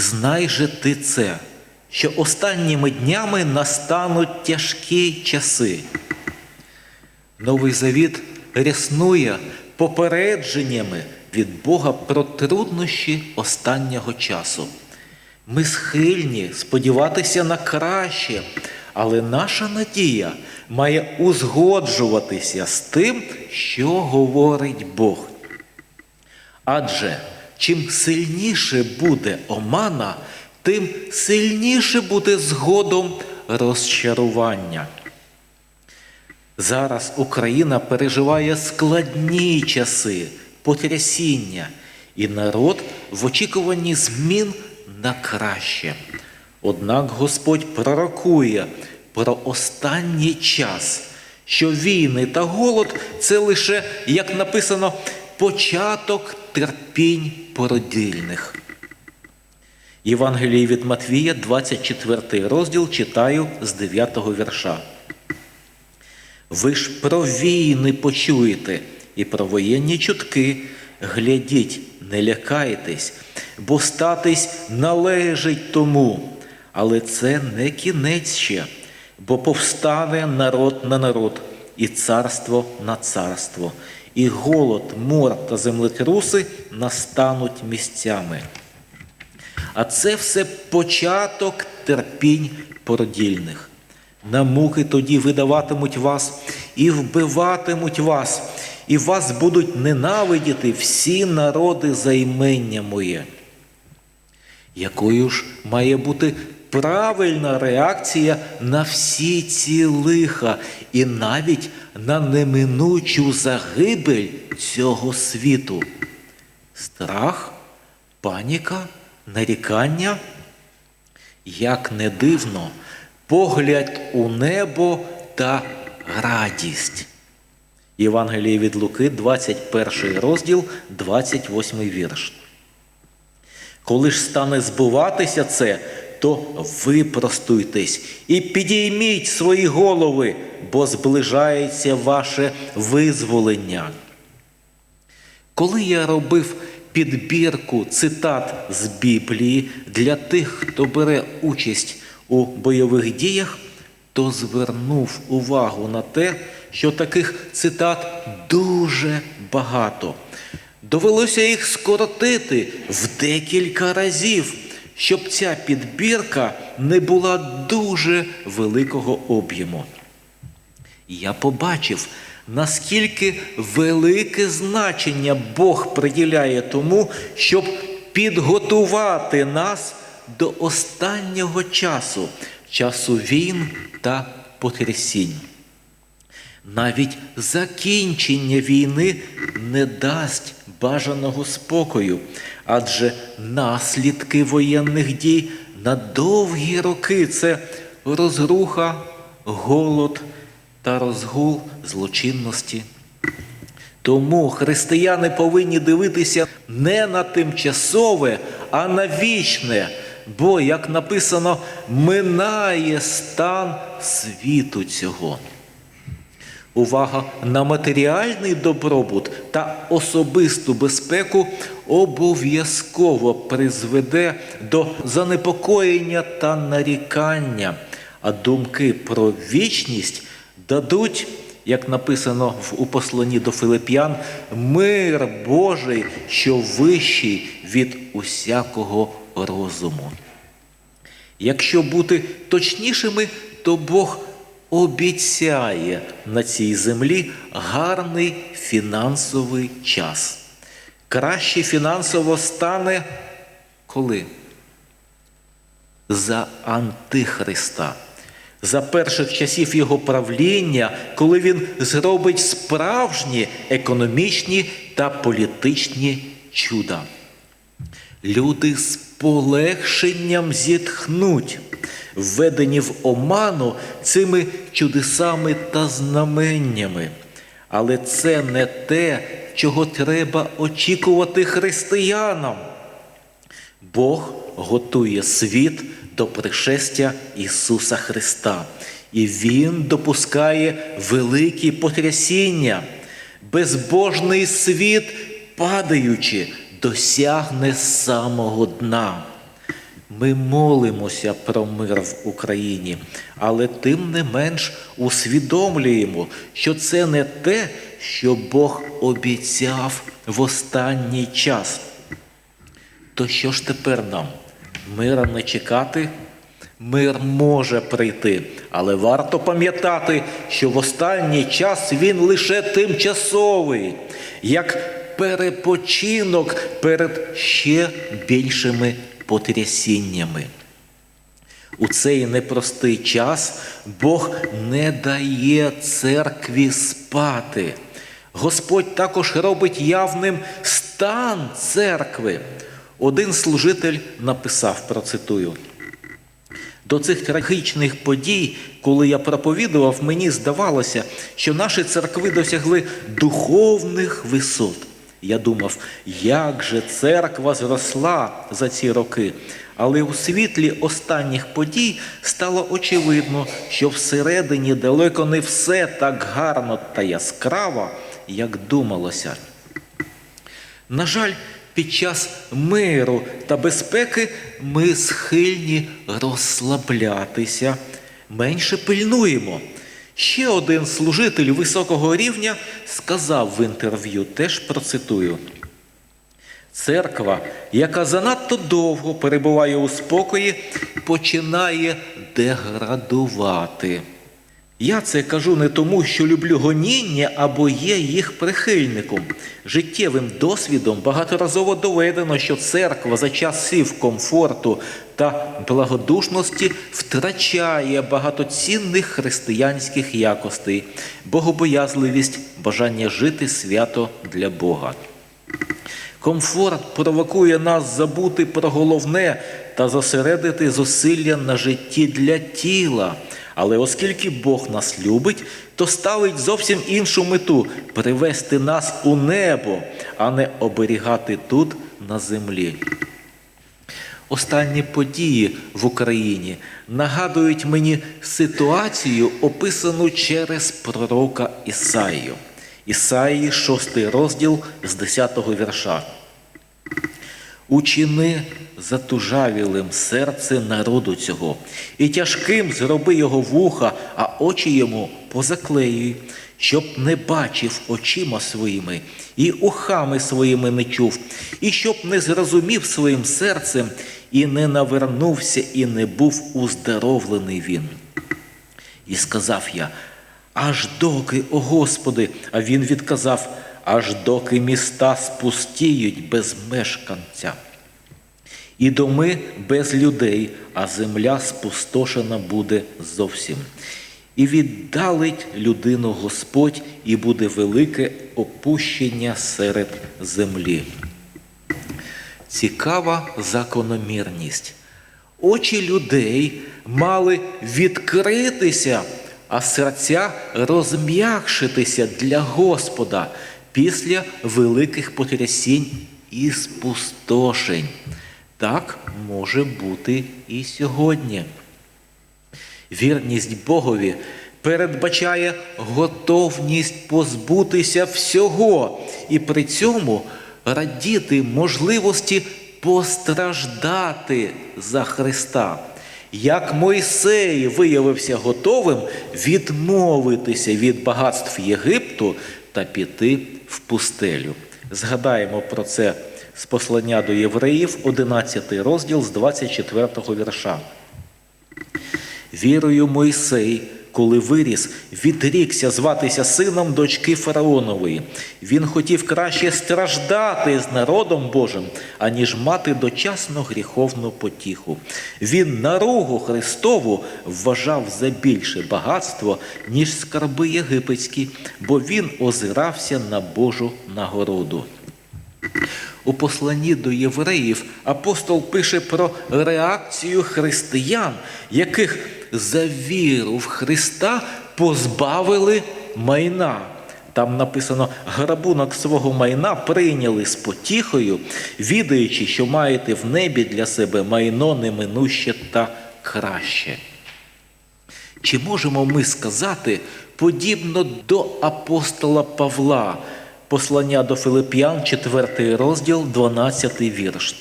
Знай же ти це, що останніми днями настануть тяжкі часи. Новий Завіт ряснує попередженнями від Бога про труднощі останнього часу. Ми схильні сподіватися на краще, але наша надія має узгоджуватися з тим, що говорить Бог. Адже чим сильніше буде омана, тим сильніше буде згодом розчарування. Зараз Україна переживає складні часи, потрясіння, і народ в очікуванні змін на краще. Однак Господь пророкує про останній час, що війни та голод це лише, як написано, початок терпінь породільних. Євангелії від Матвія, 24 розділ, читаю з 9 вірша. Ви ж про війни почуєте і про воєнні чутки. Глядіть, не лякайтесь, бо статись належить тому. Але це не кінець ще, бо повстане народ на народ, і царство на царство, і голод, мор та землетруси настануть місцями. А це все початок терпінь породільних. На муки тоді видаватимуть вас і вбиватимуть вас, і вас будуть ненавидіти всі народи за імення моє. Якою ж має бути правильна реакція на всі ці лиха і навіть на неминучу загибель цього світу? Страх, паніка, нарікання? Як не дивно, погляд у небо та радість. Євангеліє від Луки, 21 розділ, 28 вірш. Коли ж стане збуватися це, то випростуйтесь і підійміть свої голови, бо зближається ваше визволення. Коли я робив підбірку цитат з Біблії для тих, хто бере участь у бойових діях, то звернув увагу на те, що таких цитат дуже багато. Довелося їх скоротити в декілька разів, щоб ця підбірка не була дуже великого об'єму. Я побачив, наскільки велике значення Бог приділяє тому, щоб підготувати нас до останнього часу, часу війн та потрясінь. Навіть закінчення війни не дасть бажаного спокою, адже наслідки воєнних дій на довгі роки це розруха, голод та розгул злочинності. Тому християни повинні дивитися не на тимчасове, а на вічне, бо, як написано, минає стан світу цього. Увага на матеріальний добробут та особисту безпеку обов'язково призведе до занепокоєння та нарікання, а думки про вічність дадуть, як написано у посланні до Филип'ян, мир Божий, що вищий від усякого розуму. Якщо бути точнішими, то Бог обіцяє на цій землі гарний фінансовий час. Краще фінансово стане коли? За Антихриста. За перших часів його правління, коли він зробить справжні економічні та політичні чуда. Люди полегшенням зітхнуть, введені в оману цими чудесами та знаменнями. Але це не те, чого треба очікувати християнам. Бог готує світ до пришестя Ісуса Христа, і Він допускає великі потрясіння. Безбожний світ, падаючи, досягне самого дна. Ми молимося про мир в Україні, але тим не менш усвідомлюємо, що це не те, що Бог обіцяв в останній час. То що ж тепер нам? Мира не чекати? Мир може прийти, але варто пам'ятати, що в останній час він лише тимчасовий, як перепочинок перед ще більшими потрясіннями. У цей непростий час Бог не дає церкві спати. Господь також робить явним стан церкви. Один служитель написав, процитую. До цих трагічних подій, коли я проповідував, мені здавалося, що наші церкви досягли духовних висот. Я думав, як же церква зросла за ці роки. Але у світлі останніх подій стало очевидно, що всередині далеко не все так гарно та яскраво, як думалося. На жаль, під час миру та безпеки ми схильні розслаблятися, менше пильнуємо. Ще один служитель високого рівня сказав в інтерв'ю, теж процитую. Церква, яка занадто довго перебуває у спокої, починає деградувати. Я це кажу не тому, що люблю гоніння або є їх прихильником. Життєвим досвідом багаторазово доведено, що церква за часів комфорту та благодушності втрачає багатоцінних християнських якостей, богобоязливість, бажання жити свято для Бога. Комфорт провокує нас забути про головне та зосередити зусилля на житті для тіла. Але оскільки Бог нас любить, то ставить зовсім іншу мету привести нас у небо, а не оберігати тут на землі. Останні події в Україні нагадують мені ситуацію, описану через пророка Ісаїю. Ісаїї, 6 розділ з 10 вірша. Учини затужавілим серце народу цього, і тяжким зроби його вуха, а очі йому позаклеюй, щоб не бачив очима своїми, і ухами своїми не чув, і щоб не зрозумів своїм серцем, і не навернувся, і не був уздоровлений він. І сказав я, аж доки, о Господи, а він відказав, аж доки міста спустіють без мешканця. І доми без людей, а земля спустошена буде зовсім. І віддалить людину Господь, і буде велике опущення серед землі. Цікава закономірність. Очі людей мали відкритися, а серця розм'якшитися для Господа після великих потрясінь і спустошень. Так може бути і сьогодні. Вірність Богові передбачає готовність позбутися всього і при цьому радіти можливості постраждати за Христа. Як Мойсей виявився готовим відмовитися від багатств Єгипту та піти в пустелю. Згадаємо про це з послання до євреїв, 11 розділ з 24 вірша. Вірою Мойсей, коли виріс, відрікся зватися сином дочки Фараонової. Він хотів краще страждати з народом Божим, аніж мати дочасну гріховну потіху. Він наругу Христову вважав за більше багатство, ніж скарби єгипетські, бо він озирався на Божу нагороду. У посланні до євреїв апостол пише про реакцію християн, яких за віру в Христа позбавили майна. Там написано, грабунок свого майна прийняли з потіхою, відаючи, що маєте в небі для себе майно неминуще та краще. Чи можемо ми сказати подібно до апостола Павла? Послання до Филип'ян, 4 розділ, 12 вірш.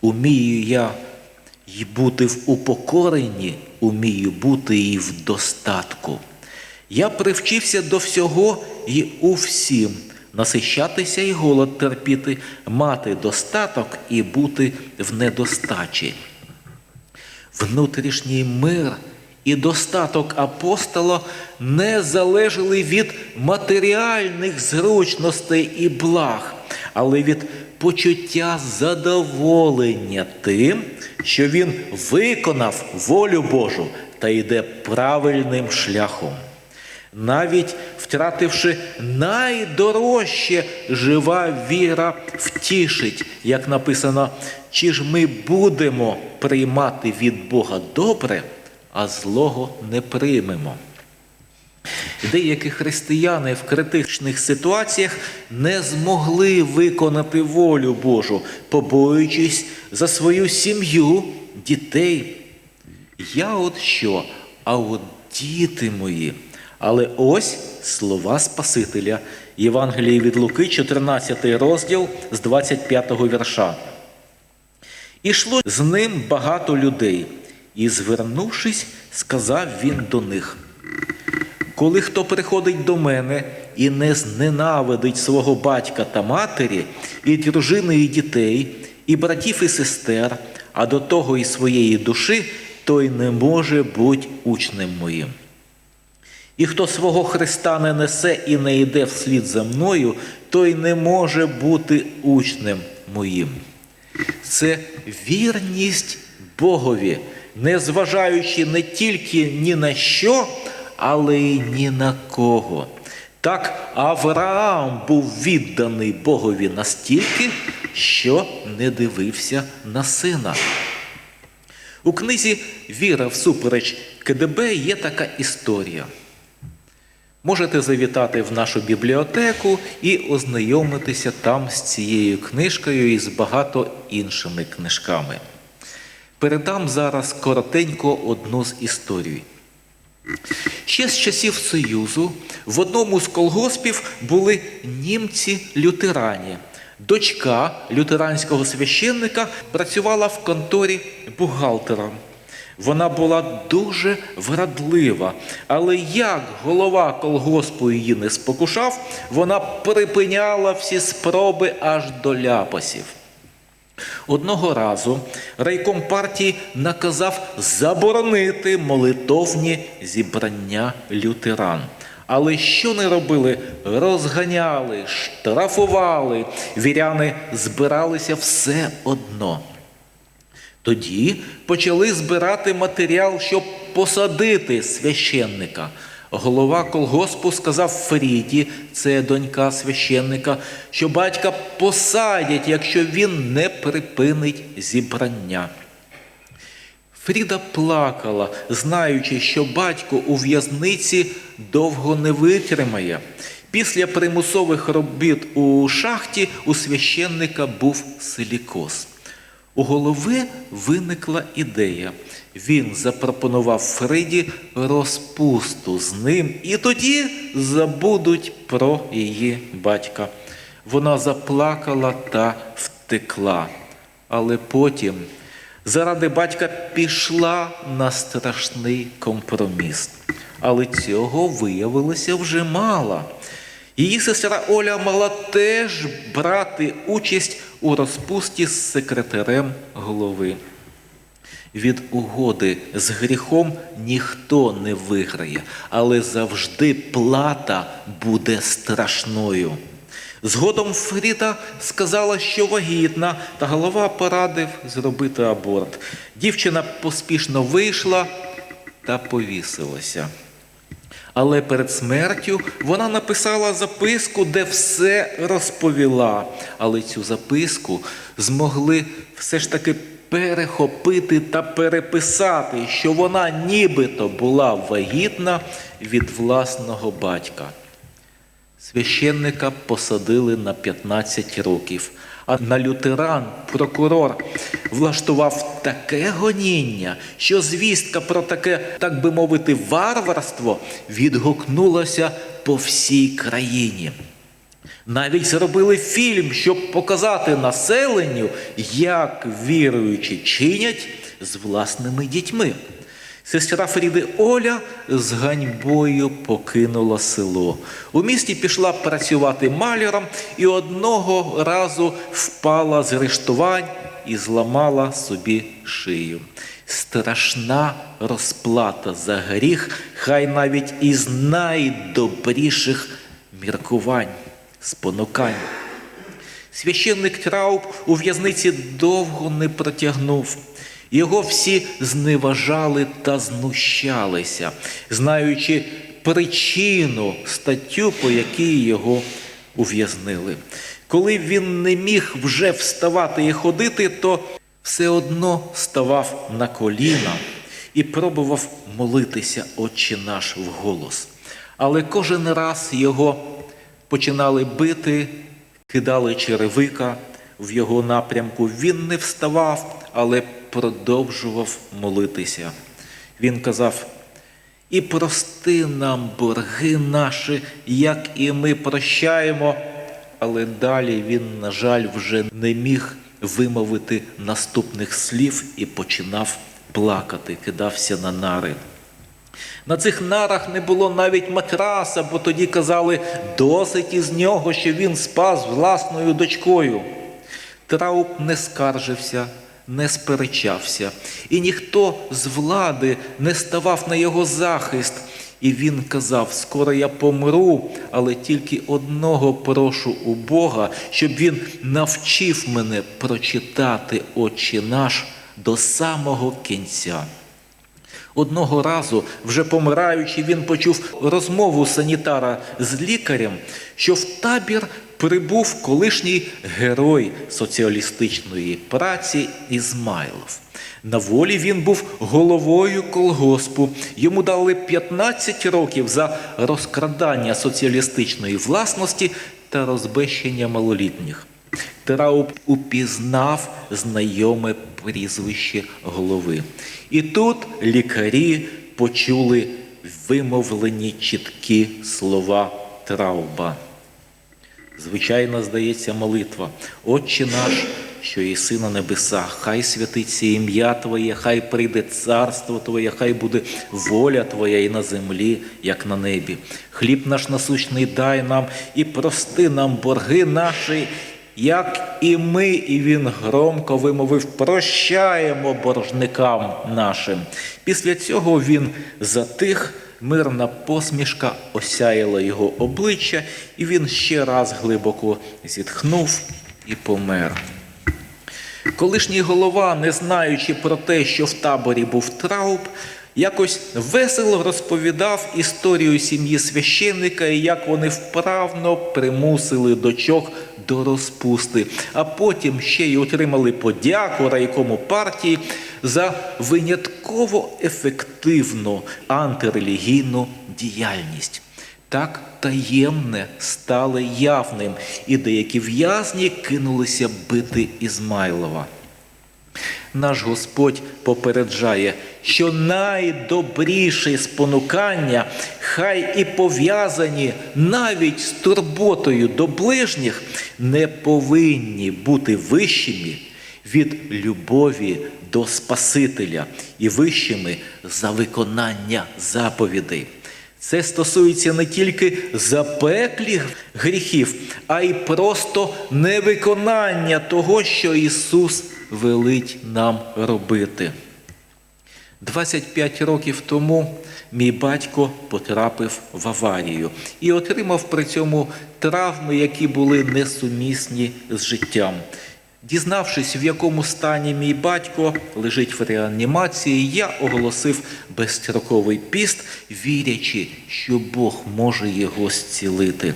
Умію я й бути в упокоренні, умію бути і в достатку. Я привчився до всього і у всім, насищатися і голод терпіти, мати достаток і бути в недостачі. Внутрішній мир і достаток апостола не залежали від матеріальних зручностей і благ, але від почуття задоволення тим, що він виконав волю Божу та йде правильним шляхом. Навіть втративши найдорожче, жива віра втішить, як написано, чи ж ми будемо приймати від Бога добре, а злого не приймемо. Деякі християни в критичних ситуаціях не змогли виконати волю Божу, побоюючись за свою сім'ю, дітей. Я от що, а от діти мої. Але ось слова Спасителя, Євангелії від Луки, 14 розділ з 25 вірша. Ішло з ним багато людей, і, звернувшись, сказав він до них. Коли хто приходить до мене і не зненавидить свого батька та матері, і дружини, і дітей, і братів, і сестер, а до того і своєї душі, той не може бути учнем моїм. І хто свого Христа не несе і не йде вслід за мною, той не може бути учнем моїм. Це вірність Богові, незважаючи не тільки ні на що, але й ні на кого. Так Авраам був відданий Богові настільки, що не дивився на сина. У книзі Віра всупереч КДБ є така історія. Можете завітати в нашу бібліотеку і ознайомитися там з цією книжкою і з багато іншими книжками. Передам зараз коротенько одну з історій. Ще з часів Союзу в одному з колгоспів були німці-лютерані. Дочка лютеранського священника працювала в конторі бухгалтером. Вона була дуже врадлива, але як голова колгоспу її не спокушав, вона припиняла всі спроби аж до ляпасів. Одного разу райком партії наказав заборонити молитовні зібрання лютеран. Але що не робили? Розганяли, штрафували, віряни збиралися все одно. Тоді почали збирати матеріал, щоб посадити священника. Голова колгоспу сказав Фріді, це донька священника, що батька посадять, якщо він не припинить зібрання. Фріда плакала, знаючи, що батько у в'язниці довго не витримає. Після примусових робіт у шахті у священника був силікоз. У голови виникла ідея. Він запропонував Фриді розпусту з ним, і тоді забудуть про її батька. Вона заплакала та втекла. Але потім, заради батька, пішла на страшний компроміс. Але цього виявилося вже мало. Її сестра Оля мала теж брати участь у розпусті з секретарем голови. Від угоди з гріхом ніхто не виграє, але завжди плата буде страшною. Згодом Фріда сказала, що вагітна, та голова порадив зробити аборт. Дівчина поспішно вийшла та повісилася. Але перед смертю вона написала записку, де все розповіла. Але цю записку змогли все ж таки перехопити та переписати, що вона нібито була вагітна від власного батька. Священника посадили на 15 років, а на лютеран прокурор влаштував таке гоніння, що звістка про таке, так би мовити, варварство відгукнулася по всій країні. Навіть зробили фільм, щоб показати населенню, як віруючі чинять з власними дітьми. Сестра Фріди Оля з ганьбою покинула село. У місті пішла працювати маляром і одного разу впала з рештувань і зламала собі шию. Страшна розплата за гріх, хай навіть із найдобріших міркувань, спонукань. Священник Трауб у в'язниці довго не протягнув. Його всі зневажали та знущалися, знаючи причину, статтю, по якій його ув'язнили. Коли він не міг вже вставати і ходити, то все одно ставав на коліна і пробував молитися Отче наш вголос. Але кожен раз його починали бити, кидали черевика в його напрямку. Він не вставав, але продовжував молитися. Він казав: І прости нам борги наші, як і ми прощаємо. Але далі він, на жаль, вже не міг вимовити наступних слів і починав плакати, кидався на нари. На цих нарах не було навіть матраса, бо тоді казали, досить із нього, що він спав з власною дочкою. Трауб не скаржився, не сперечався, і ніхто з влади не ставав на його захист. І він казав: скоро я помру, але тільки одного прошу у Бога, щоб він навчив мене прочитати Отче наш до самого кінця. Одного разу, вже помираючи, він почув розмову санітара з лікарем, що в табір прибув колишній герой соціалістичної праці Ізмайлов. На волі він був головою колгоспу. Йому дали 15 років за розкрадання соціалістичної власності та розбещення малолітніх. Трауб упізнав знайоме прізвище голови. І тут лікарі почули вимовлені чіткі слова Трауба. Звичайно, здається, молитва. Отче наш, що єси на небесах, хай святиться ім'я Твоє, хай прийде царство Твоє, хай буде воля Твоя і на землі, як на небі. Хліб наш насущний дай нам і прости нам борги наші, як і ми, і він громко вимовив, прощаємо боржникам нашим. Після цього він затих, мирна посмішка осяяла його обличчя, і він ще раз глибоко зітхнув і помер. Колишній голова, не знаючи про те, що в таборі був трауб, якось весело розповідав історію сім'ї священника і як вони вправно примусили дочок до розпусти, а потім ще й отримали подяку райкому партії за винятково ефективну антирелігійну діяльність. Так таємне стало явним, і деякі в'язні кинулися бити Ізмайлова. Наш Господь попереджає, що найдобріші спонукання, хай і пов'язані навіть з турботою до ближніх, не повинні бути вищими від любові до Спасителя і вищими за виконання заповідей. Це стосується не тільки запеклих гріхів, а й просто невиконання того, що Ісус велить нам робити. 25 років тому мій батько потрапив в аварію і отримав при цьому травми, які були несумісні з життям. Дізнавшись, в якому стані мій батько лежить в реанімації, я оголосив безстроковий піст, вірячи, що Бог може його зцілити.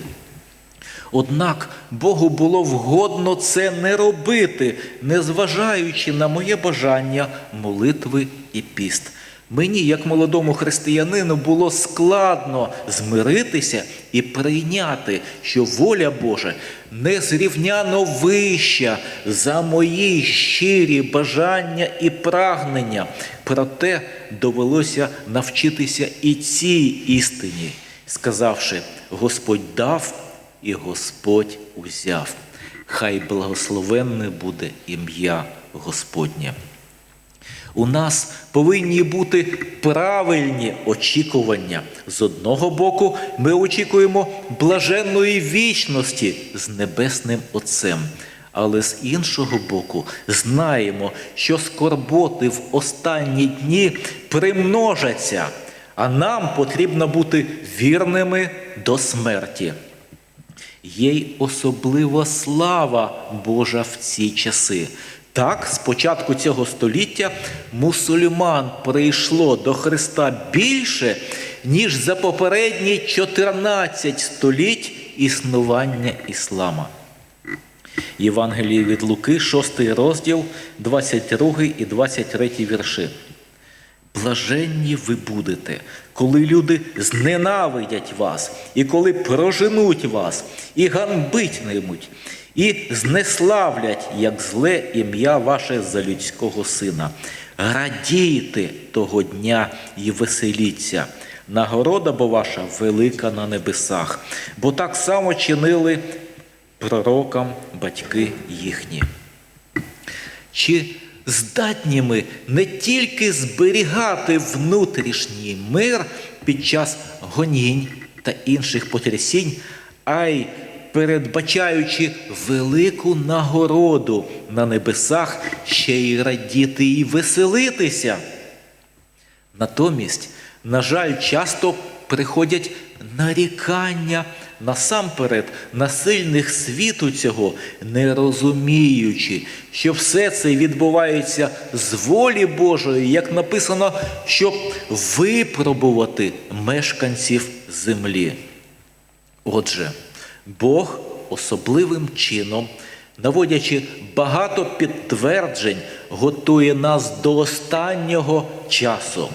Однак Богу було вгодно це не робити, незважаючи на моє бажання молитви і піст. Мені, як молодому християнину, було складно змиритися і прийняти, що воля Божа незрівняно вища за мої щирі бажання і прагнення. Проте довелося навчитися і цій істині, сказавши: Господь дав, і Господь узяв. Хай благословенне буде ім'я Господнє. У нас повинні бути правильні очікування. З одного боку, ми очікуємо блаженної вічності з Небесним Отцем. Але з іншого боку, знаємо, що скорботи в останні дні примножаться, а нам потрібно бути вірними до смерті. Є й особлива слава Божа в ці часи. Так, з початку цього століття мусульман прийшло до Христа більше, ніж за попередні 14 століть існування іслама. Євангеліє від Луки, 6 розділ, 22 і 23 вірши. Блаженні ви будете, коли люди зненавидять вас, і коли проженуть вас, і ганбитимуть, і знеславлять, як зле ім'я ваше за людського сина. Радійте того дня і веселіться. Нагорода бо ваша велика на небесах, бо так само чинили пророкам батьки їхні. Чи здатні ми не тільки зберігати внутрішній мир під час гонінь та інших потрясінь, а й передбачаючи велику нагороду на небесах, ще й радіти і веселитися. Натомість, на жаль, часто приходять нарікання насамперед на сильних світу цього, не розуміючи, що все це відбувається з волі Божої, як написано, щоб випробувати мешканців землі. Отже, Бог особливим чином, наводячи багато підтверджень, готує нас до останнього часу,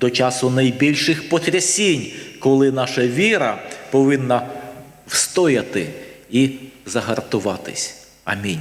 до часу найбільших потрясінь, коли наша віра повинна встояти і загартуватись. Амінь.